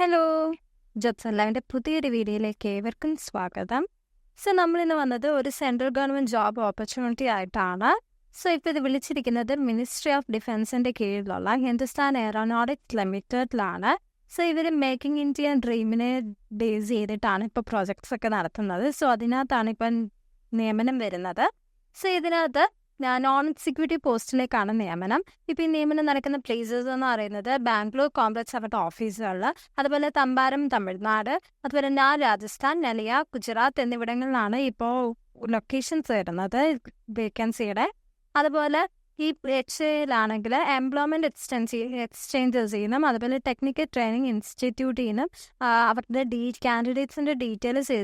Hello ജബ്സല്ലാവിന്റെ പുതിയൊരു വീഡിയോയിലേക്ക് ഏവർക്കും സ്വാഗതം. സോ നമ്മളിന്ന് വന്നത് ഒരു സെൻട്രൽ ഗവൺമെന്റ് ജോബ് ഓപ്പർച്യൂണിറ്റി ആയിട്ടാണ്. സോ ഇപ്പോൾ ഇത് വിളിച്ചിരിക്കുന്നത് മിനിസ്ട്രി ഓഫ് ഡിഫൻസിന്റെ കീഴിലുള്ള ഹിന്ദുസ്ഥാൻ എയറോനോട്ടിക്സ് ലിമിറ്റഡിലാണ് സോ ഇവർ മേക്കിംഗ് ഇന്ത്യ ഡ്രീമിനെ ബേസ് ചെയ്തിട്ടാണ് ഇപ്പോൾ പ്രോജക്ട്സ് ഒക്കെ നടത്തുന്നത്. സോ അതിനകത്താണ് ഇപ്പം നിയമനം വരുന്നത്. സോ ഇതിനകത്ത് നോൺ എക്സിക്യൂട്ടീവ് പോസ്റ്റിലേക്കാണ് നിയമനം. ഇപ്പം ഈ നിയമനം നടക്കുന്ന പ്ലേസസ് എന്ന് പറയുന്നത് ബാംഗ്ലൂർ കോംപ്ലക്സ് അവരുടെ ഓഫീസുകളിൽ അതുപോലെ തമ്പാരം തമിഴ്നാട് അതുപോലെ നാ രാജസ്ഥാൻ നലിയ ഗുജറാത്ത് എന്നിവിടങ്ങളിലാണ് ഇപ്പോൾ ലൊക്കേഷൻസ് വരുന്നത് വേക്കൻസിയുടെ അതുപോലെ ഈ എച്ച് എയിലാണെങ്കിൽ എംപ്ലോയ്മെന്റ് എക്സ്റ്റൻസ് ചെയ്യുന്നതും അതുപോലെ ടെക്നിക്കൽ ട്രെയിനിങ് ഇൻസ്റ്റിറ്റ്യൂട്ടിൽ നിന്നും അവരുടെ ഡീ കാൻഡിഡേറ്റ്സിന്റെ ഡീറ്റെയിൽസ്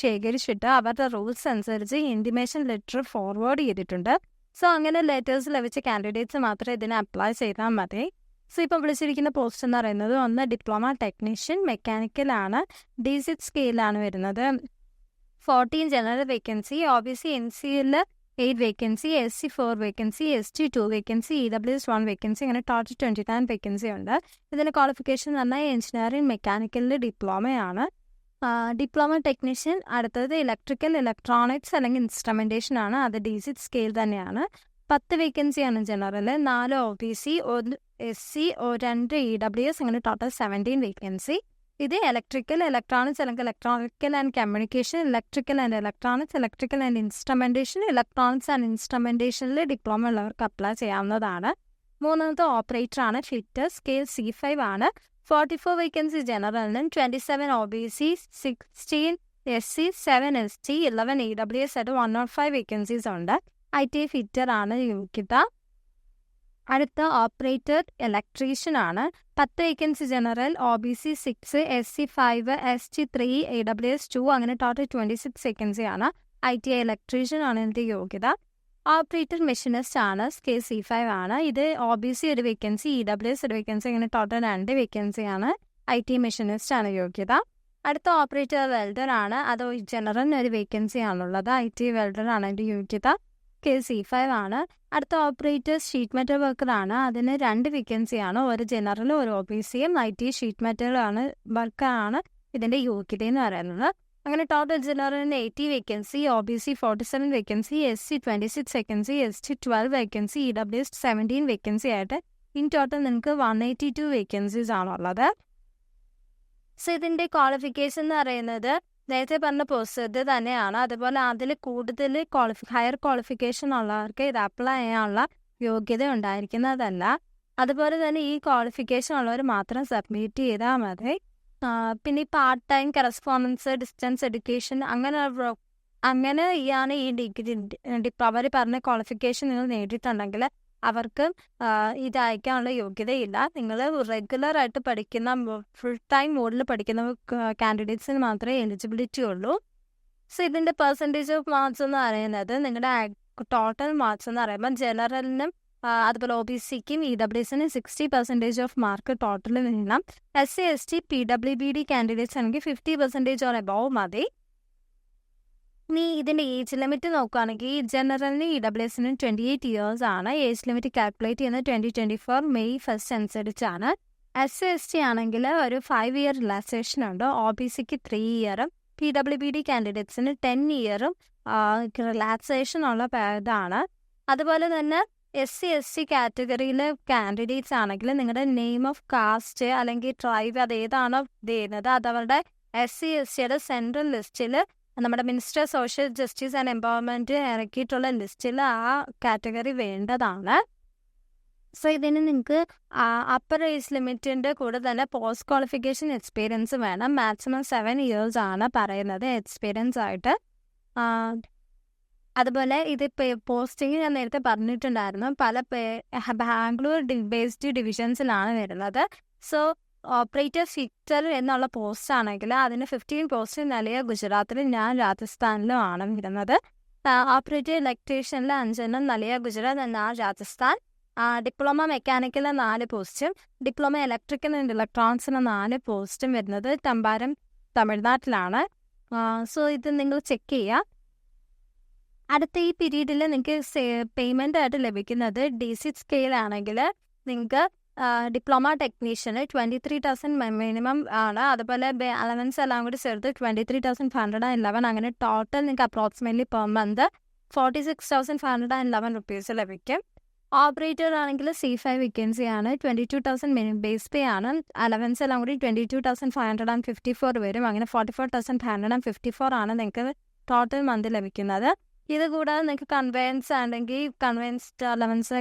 ശേഖരിച്ചിട്ട് അവരുടെ റൂൾസ് അനുസരിച്ച് ഇന്റിമേഷൻ ലെറ്റർ ഫോർവേഡ് ചെയ്തിട്ടുണ്ട്. സോ അങ്ങനെ ലെറ്റേഴ്സ് ലഭിച്ച കാൻഡിഡേറ്റ്സ് മാത്രമേ ഇതിന് അപ്ലൈ ചെയ്താൽ മതി. സോ ഇപ്പോൾ വിളിച്ചിരിക്കുന്ന പോസ്റ്റ് എന്ന് പറയുന്നത് ഒന്ന് ഡിപ്ലോമ ടെക്നീഷ്യൻ മെക്കാനിക്കലാണ് ഡി സിക്സ് സ്കെയിലാണ് വരുന്നത്. Fourteen general vacancy O B C N സിയിൽ eight vacancy S C four vacancy S T two vacancy E W S one vacancy അങ്ങനെ ടോട്ടൽ ട്വന്റി നയൻ വേക്കൻസി ഉണ്ട്. ഇതിന്റെ ക്വാളിഫിക്കേഷൻ എന്ന് പറഞ്ഞാൽ engineering മെക്കാനിക്കലിൽ ഡിപ്ലോമയാണ് ഡിപ്ലോമ ടെക്നീഷ്യൻ അടുത്തത് ഇലക്ട്രിക്കൽ ഇലക്ട്രോണിക്സ് അല്ലെങ്കിൽ ഇൻസ്ട്രുമെന്റേഷൻ ആണ്. അത് ഡി സി സ്കെയിൽ തന്നെയാണ്. പത്ത് വേക്കൻസിയാണ് ജനറൽ നാല് ഒ ബി സി ഒന്ന് എസ് സി ഒ രണ്ട് ഇ ഡബ്ല്യു എസ് അങ്ങനെ ടോട്ടൽ സെവന്റീൻ വേക്കൻസി ഇത് ഇലക്ട്രിക്കൽ ഇലക്ട്രോണിക്സ് അല്ലെങ്കിൽ electronical and communication electrical and electronics electrical and instrumentation electronics and ഇൻസ്ട്രുമെന്റേഷനിൽ diploma ഉള്ളവർക്ക് അപ്ലൈ ചെയ്യാവുന്നതാണ്. മൂന്നാമത്തെ ഓപ്പറേറ്റർ ആണ് ഫിറ്റർ സ്കെയിൽ സി ഫൈവ് ആണ്. Forty four vacancy ജനറലിനും twenty seven O B C sixteen S C seven S T eleven E W S ആയിട്ട് one not five vacancies ഉണ്ട്. I T fitter ആണ് യോഗ്യത അടുത്ത operator electrician ആണ്. പത്ത് vacancy general O B C six S C five S T three A W S two അങ്ങനെ total twenty six vacancy ആണ്. I T I electrician ആണ് ഇതിന്റെ യോഗ്യത. ഓപ്പറേറ്റർ മെഷീനിസ്റ്റ് ആണ് കെ സി ഫൈവ് ആണ്. ഇത് ഒ ബി സി ഒരു vacancy E W S ഒരു വേക്കൻസി അങ്ങനെ ടോട്ടൽ രണ്ട് വേക്കൻസി ആണ്. ഐ ടി മെഷീനിസ്റ്റ് ആണ് യോഗ്യത. അടുത്ത ഓപ്പറേറ്റർ വെൽഡർ ആണ്. അത് ജനറൽ ഒരു വേക്കൻസി ആണുള്ളത്. ഐ ടി വെൽഡർ ആണ് അതിന്റെ യോഗ്യത. കെ സി ഫൈവ് ആണ്. അടുത്ത ഓപ്പറേറ്റർ ഷീറ്റ് മെറ്റൽ വർക്കർ ആണ്. അതിന് രണ്ട് വേക്കൻസി ആണ്. ഒരു ജനറലും ഒരു ഒ ബി സിയും ഐ ടി ഷീറ്റ് മെറ്റലാണ് വർക്കാണ് ഇതിന്റെ യോഗ്യത എന്ന് പറയുന്നത്. അങ്ങനെ total ജനറലിന് eighty vacancy O B C forty seven vacancy S C twenty six vacancy S T twelve vacancy E W S seventeen vacancy ആയിട്ട് ഇൻ ടോട്ടൽ നിങ്ങൾക്ക് വൺ എയ്റ്റി ടു വേക്കൻസീസ് ആണുള്ളത്. സോ ഇതിന്റെ ക്വാളിഫിക്കേഷൻ എന്ന് പറയുന്നത് നേരത്തെ പറഞ്ഞ ഇത് തന്നെയാണ്. അതുപോലെ അതിൽ കൂടുതൽ ക്വാളിഫി ഹയർ ക്വാളിഫിക്കേഷൻ ഉള്ളവർക്ക് ഇത് അപ്ലൈ ചെയ്യാനുള്ള യോഗ്യത ഉണ്ടായിരിക്കുന്നതല്ല. അതുപോലെ തന്നെ ഈ ക്വാളിഫിക്കേഷൻ ഉള്ളവർ മാത്രം സബ്മിറ്റ് ചെയ്താൽ മതി. പിന്നെ ഈ part time correspondence distance education അങ്ങനെ അങ്ങനെ ആണ് ഈ ഡിഗ്രി ഡിപ്ലോമ പറഞ്ഞ ക്വാളിഫിക്കേഷൻ നിങ്ങൾ നേടിയിട്ടുണ്ടെങ്കിൽ അവർക്ക് ഇത് അയക്കാനുള്ള യോഗ്യതയില്ല. നിങ്ങൾ റെഗുലർ ആയിട്ട് പഠിക്കുന്ന ഫുൾ ടൈം മോഡിൽ പഠിക്കുന്ന കാൻഡിഡേറ്റ്സിന് മാത്രമേ എലിജിബിലിറ്റി ഉള്ളൂ. സോ ഇതിന്റെ പെർസെന്റേജ് ഓഫ് മാർക്സ് എന്ന് പറയുന്നത് നിങ്ങളുടെ ടോട്ടൽ മാർക്സ് എന്ന് പറയുമ്പോൾ ജനറലിനും അതുപോലെ ഒ ബി സിക്കും ഇ ഡബ്ല്യു എസിനും സിക്സ്റ്റി പെർസെന്റേജ് ഓഫ് മാർക്ക് ടോട്ടലിൽ നിന്നും S C S T P W B D candidates ആണെങ്കിൽ ഫിഫ്റ്റി പെർസെന്റേജ് ഓർ എബോവ് മതി. ഇനി ഇതിന്റെ ഏജ് ലിമിറ്റ് നോക്കുകയാണെങ്കിൽ ജനറലിന് ഇ ഡബ്ല്യു എസിന് ട്വന്റി എയ്റ്റ് ഇയേഴ്സ് ആണ്. ഏജ് ലിമിറ്റ് കാൽക്കുലേറ്റ് ചെയ്യുന്നത് twenty twenty four May first അനുസരിച്ചാണ്. എസ് എസ് ടി ആണെങ്കിൽ ഒരു ഫൈവ് ഇയർ റിലാക്സേഷൻ ഉണ്ട്. ഒ ബി സിക്ക് ത്രീ ഇയറും പി ഡബ്ല്യു ബി ഡി കാൻഡിഡേറ്റ്സിന് ടെൻ ഇയറും റിലാക്സേഷൻ ഉള്ള ഇതാണ്. അതുപോലെ തന്നെ എസ് സി എസ് ടി കാറ്റഗറിയിലെ കാൻഡിഡേറ്റ്സ് ആണെങ്കിൽ നിങ്ങളുടെ നെയിം ഓഫ് കാസ്റ്റ് അല്ലെങ്കിൽ ട്രൈബ് അത് ഏതാണോ ചെയ്യുന്നത് അത് അവരുടെ എസ് സി എസ് സിയുടെ സെൻട്രൽ ലിസ്റ്റിൽ നമ്മുടെ minister social justice and empowerment ഇറക്കിയിട്ടുള്ള ലിസ്റ്റിൽ ആ കാറ്റഗറി വേണ്ടതാണ്. സോ ഇതിന് നിങ്ങൾക്ക് അപ്പർ ഏജ് ലിമിറ്റിന്റെ കൂടെ തന്നെ പോസ്റ്റ് ക്വാളിഫിക്കേഷൻ എക്സ്പീരിയൻസ് വേണം. മാക്സിമം സെവൻ ഇയേഴ്സ് ആണ് പറയുന്നത് എക്സ്പീരിയൻസ് ആയിട്ട്. അതുപോലെ ഇത് പോസ്റ്റിംഗ് ഞാൻ നേരത്തെ പറഞ്ഞിട്ടുണ്ടായിരുന്നു. പല ബാംഗ്ലൂർ ബേസ്ഡ് ഡിവിഷൻസിലാണ് വരുന്നത്. സോ ഓപ്പറേറ്റർ ഫിറ്റർ എന്നുള്ള പോസ്റ്റ് ആണെങ്കിൽ അതിന് ഫിഫ്റ്റീൻ പോസ്റ്റ് നിലയെ ഗുജറാത്തിൽ ഞാൻ രാജസ്ഥാനിലും ആണ് വരുന്നത്. ഓപ്പറേറ്റർ ഇലക്ട്രീഷ്യനിൽ അഞ്ചെണ്ണം നിലയ ഗുജറാത്ത് എന്നാൽ രാജസ്ഥാൻ. ഡിപ്ലോമ മെക്കാനിക്കലിന് നാല് പോസ്റ്റും ഡിപ്ലോമ ഇലക്ട്രിക്കൽ ആൻഡ് ഇലക്ട്രോണിക്സിന് നാല് പോസ്റ്റും വരുന്നത് തമ്പാരം തമിഴ്നാട്ടിലാണ്. സോ ഇത് നിങ്ങൾ ചെക്ക് ചെയ്യുക അടുത്ത ഈ പീരീഡിൽ നിങ്ങൾക്ക് പേയ്മെന്റ് ആയിട്ട് ലഭിക്കുന്നത് ഡി സി സ്കെയിൽ ആണെങ്കിൽ നിങ്ങൾക്ക് ഡിപ്ലോമ ടെക്നീഷ്യന് ട്വന്റി ത്രീ തൗസൻഡ് മിനിമം ആണ്. അതുപോലെ അലവൻസ് എല്ലാം കൂടി ചേർത്ത് twenty three thousand five hundred and eleven. അങ്ങനെ ടോട്ടൽ നിങ്ങൾക്ക് approximately per month forty six thousand five hundred and eleven rupees ലഭിക്കും. ഓപ്പറേറ്റർ ആണെങ്കിൽ സി ഫൈവ് വേക്കൻസി ആണ് twenty two thousand minimum base pay ആണ്. അലവൻസ് എല്ലാം കൂടി twenty two thousand five hundred and fifty four വരും. അങ്ങനെ forty four thousand five hundred and fifty four ആണ് നിങ്ങൾക്ക് ടോട്ടൽ മന്ത് ലഭിക്കുന്നത്. ഇത് കൂടാതെ നിങ്ങൾക്ക് കൺവെയൻസ് ആണെങ്കിൽ കൺവെയൻസ്ഡ് അലവൻസ്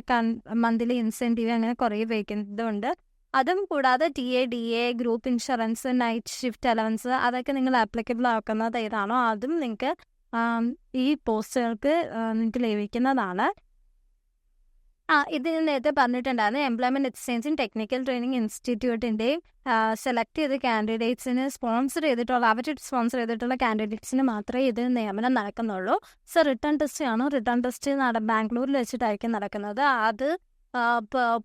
മന്ത്ലി ഇൻസെന്റീവ് അങ്ങനെ കുറേ വേക്കുന്നതുണ്ട് അതും കൂടാതെ T A D A group insurance night shift allowance അതൊക്കെ നിങ്ങൾ ആപ്ലിക്കബിൾ ആക്കുന്നത് ഏതാണോ അതും നിങ്ങൾക്ക് ഈ പോസ്റ്റുകൾക്ക് നിങ്ങൾക്ക് ലഭിക്കുന്നതാണ്. ആ ഇത് ഞാൻ നേരത്തെ പറഞ്ഞിട്ടുണ്ടായിരുന്നു എംപ്ലോയ്മെന്റ് എക്സ്ചേഞ്ചും ടെക്നിക്കൽ ട്രെയിനിങ് ഇൻസ്റ്റിറ്റ്യൂട്ടിന്റെയും സെലക്ട് ചെയ്ത കാൻഡിഡേറ്റ്സിന് സ്പോൺസർ ചെയ്തിട്ടുള്ള അവർ സ്പോൺസർ ചെയ്തിട്ടുള്ള കാൻഡിഡേറ്റ്സിന് മാത്രമേ ഇത് നിയമനം നടക്കുന്നുള്ളൂ. സോ റിട്ടേൺ ടെസ്റ്റ് ആണ്? റിട്ടേൺ ടെസ്റ്റ് നട ബാംഗ്ലൂരിൽ വെച്ചിട്ടായിരിക്കും നടക്കുന്നത്. അത്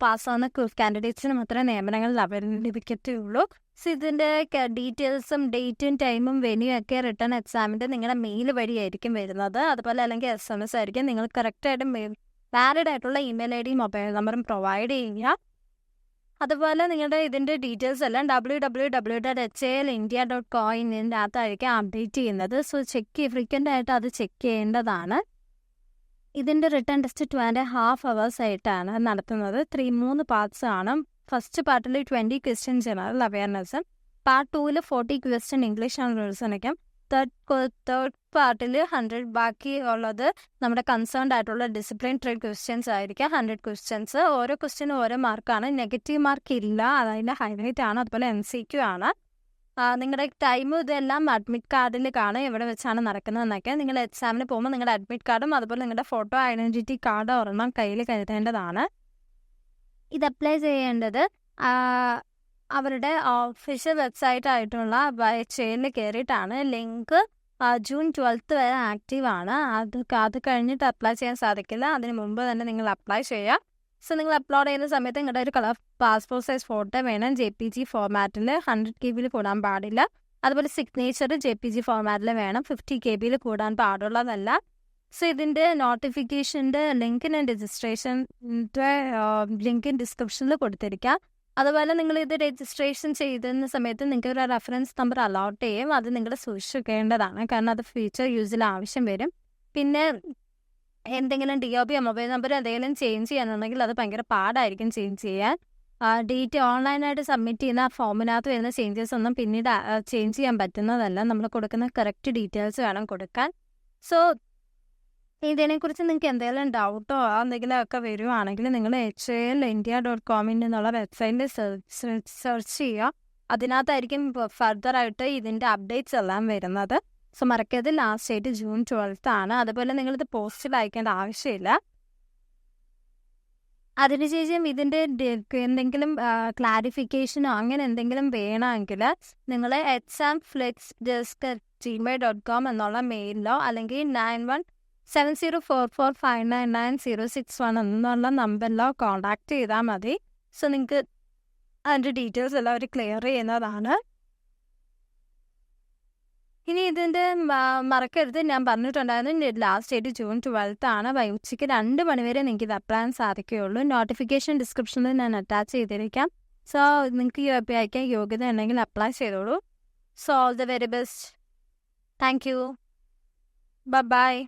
പാസ്സാവുന്ന കാൻഡിഡേറ്റ്സിന് മാത്രമേ നിയമനങ്ങൾ ലഭിക്കത്തുള്ളൂ സോ ഇതിന്റെ ഡീറ്റെയിൽസും ഡേറ്റും ടൈമും വെന്യൂ ഒക്കെ റിട്ടേൺ എക്സാമിന്റെ നിങ്ങളുടെ മെയിൽ വഴിയായിരിക്കും വരുന്നത്. അതുപോലെ അല്ലെങ്കിൽ എസ് എം എസ് ആയിരിക്കും. നിങ്ങൾ കറക്റ്റായിട്ട് വാലിഡ് ആയിട്ടുള്ള ഇമെയിൽ ഐ ഡി മൊബൈൽ നമ്പറും പ്രൊവൈഡ് ചെയ്യുക. അതുപോലെ നിങ്ങളുടെ ഇതിന്റെ ഡീറ്റെയിൽസ് എല്ലാം W W W dot H L India dot കോയിനിന്റെ അകത്തായിരിക്കും അപ്ഡേറ്റ് ചെയ്യുന്നത്. സോ ചെക്ക് ഫ്രീക്വന്റ് ആയിട്ട് അത് ചെക്ക് ചെയ്യേണ്ടതാണ്. ഇതിന്റെ written test two and half hours ആയിട്ടാണ് നടത്തുന്നത്. ത്രീ മൂന്ന് പാർട്സ് ആണ്. ഫസ്റ്റ് പാർട്ടിൽ ട്വന്റി ക്വസ്റ്റ്യൻ ജനറൽ അവയർനെസ്സും പാർട്ട് ടൂവിൽ ഫോർട്ടി ക്വസ്റ്റ്യൻ ഇംഗ്ലീഷ് ആൻഡ് റൂൾസിനൊക്കെ തേർഡ് തേർഡ് പാർട്ടിൽ ഹൺഡ്രഡ് ബാക്കി ഉള്ളത് നമ്മുടെ കൺസേൺഡ് ആയിട്ടുള്ള ഡിസിപ്ലിൻ ട്രേഡ് ക്വസ്റ്റ്യൻസ് ആയിരിക്കും. ഹൺഡ്രഡ് ക്വസ്റ്റ്യൻസ് ഓരോ ക്വസ്റ്റ്യനും ഓരോ മാർക്കാണ് നെഗറ്റീവ് മാർക്ക് ഇല്ല. അതതിന്റെ ഹൈലൈറ്റ് ആണ്. അതുപോലെ എം സി ക്യു ആണ്. നിങ്ങളുടെ ടൈം ഇതെല്ലാം അഡ്മിറ്റ് കാർഡിൽ കാണും. എവിടെ വെച്ചാണ് നടക്കുന്നതെന്നൊക്കെ നിങ്ങൾ എക്സാമിന് പോകുമ്പോൾ നിങ്ങളുടെ അഡ്മിറ്റ് കാർഡും അതുപോലെ നിങ്ങളുടെ ഫോട്ടോ ഐഡന്റിറ്റി കാർഡ് ഒരെണ്ണം കയ്യിൽ കരുതേണ്ടതാണ്. ഇത് അപ്ലൈ ചെയ്യേണ്ടത് അവരുടെ ഒഫീഷ്യൽ വെബ്സൈറ്റ് ആയിട്ടുള്ള ചെയിനിൽ കയറിയിട്ടാണ് ലിങ്ക് ജൂൺ ട്വൽത്ത് വരെ ആക്റ്റീവ് ആണ്. അത് അത് കഴിഞ്ഞിട്ട് അപ്ലൈ ചെയ്യാൻ സാധിക്കില്ല. അതിന് മുമ്പ് തന്നെ നിങ്ങൾ അപ്ലൈ ചെയ്യുക സോ നിങ്ങൾ അപ്ലോഡ് ചെയ്യുന്ന സമയത്ത് നിങ്ങളുടെ ഒരു കളർ പാസ്പോർട്ട് സൈസ് ഫോട്ടോ വേണം. ജെ പി ജി ഫോർമാറ്റിൽ ഹൺഡ്രഡ് കെ ബിയിൽ കൂടാൻ പാടില്ല. അതുപോലെ സിഗ്നേച്ചർ ജെ പി ജി ഫോർമാറ്റിൽ വേണം. ഫിഫ്റ്റി കെ ബിയിൽ കൂടാൻ പാടുള്ളതല്ല. സോ ഇതിന്റെ നോട്ടിഫിക്കേഷന്റെ ലിങ്കിന് രജിസ്ട്രേഷന്റെ ലിങ്ക് ഡിസ്ക്രിപ്ഷനിൽ കൊടുത്തിരിക്കാം. അതുപോലെ നിങ്ങൾ ഇത് രജിസ്ട്രേഷൻ ചെയ്തിരുന്ന സമയത്ത് നിങ്ങൾക്ക് ഒരു റെഫറൻസ് നമ്പർ അലോട്ട് ചെയ്യും. അത് നിങ്ങൾ സൂക്ഷിക്കേണ്ടതാണ്. കാരണം അത് ഫ്യൂച്ചർ യൂസിൽ ആവശ്യം വരും. പിന്നെ എന്തെങ്കിലും D O B mobile number എന്തെങ്കിലും ചേഞ്ച് ചെയ്യാനുണ്ടെങ്കിൽ അത് ഭയങ്കര പാടായിരിക്കും ചേഞ്ച് ചെയ്യാൻ. ഡേറ്റ് ഓൺലൈനായിട്ട് സബ്മിറ്റ് ചെയ്യുന്ന ഫോമിനകത്ത് വരുന്ന ചേഞ്ചസ് ഒന്നും പിന്നീട് ചേഞ്ച് ചെയ്യാൻ പറ്റുന്നതല്ല. നമ്മൾ കൊടുക്കുന്ന കറക്റ്റ് ഡീറ്റെയിൽസ് വേണം കൊടുക്കാൻ. സോ ഇതിനെക്കുറിച്ച് നിങ്ങൾക്ക് എന്തെങ്കിലും ഡൗട്ടോ എന്തെങ്കിലും ഒക്കെ വരുവാണെങ്കിൽ നിങ്ങൾ എച്ച് എൽ ഇന്ത്യ ഡോട്ട് കോമിൽ നിന്നുള്ള വെബ്സൈറ്റിൽ സെർച്ച് സെർച്ച് ചെയ്യുക. അതിനകത്തായിരിക്കും ഫർദർ ആയിട്ട് ഇതിന്റെ അപ്ഡേറ്റ്സ് എല്ലാം വരുന്നത്. സോ മറക്കരുത് ലാസ്റ്റ് ഡേറ്റ് ജൂൺ ട്വൽത്ത് ആണ് അതുപോലെ നിങ്ങളിത് പോസ്റ്റിൽ അയക്കേണ്ട ആവശ്യമില്ല. അതിനുശേഷം ഇതിന്റെ എന്തെങ്കിലും ക്ലാരിഫിക്കേഷനോ അങ്ങനെ എന്തെങ്കിലും വേണമെങ്കിൽ നിങ്ങൾ exam flex desk Gmail dot com എന്നുള്ള മെയിലിലോ അല്ലെങ്കിൽ nine one seven zero four four five nine nine zero six one എന്നുള്ള നമ്പറിലോ കോൺടാക്ട് ചെയ്താൽ മതി. സോ നിങ്ങൾക്ക് അതിന്റെ ഡീറ്റെയിൽസ് എല്ലാം അവർ ക്ലിയർ ചെയ്യുന്നതാണ്. ഇനി ഇതിന്റെ മറക്കരുത്. ഞാൻ പറഞ്ഞിട്ടുണ്ടായിരുന്നു ലാസ്റ്റ് ഡേറ്റ് ജൂൺ ട്വൽത്ത് ആണ്. ഉച്ചയ്ക്ക് രണ്ട് മണിവരെ നിങ്ങൾക്ക് ഇത് അപ്ലൈ ചെയ്യാൻ സാധിക്കുകയുള്ളൂ. നോട്ടിഫിക്കേഷൻ ഡിസ്ക്രിപ്ഷനിൽ ഞാൻ അറ്റാച്ച് ചെയ്തിരിക്കാം. സോ നിങ്ങൾക്ക് യു പി അയക്കാൻ യോഗ്യത ഉണ്ടെങ്കിൽ അപ്ലൈ ചെയ്തോളൂ. So all the very best thank you bye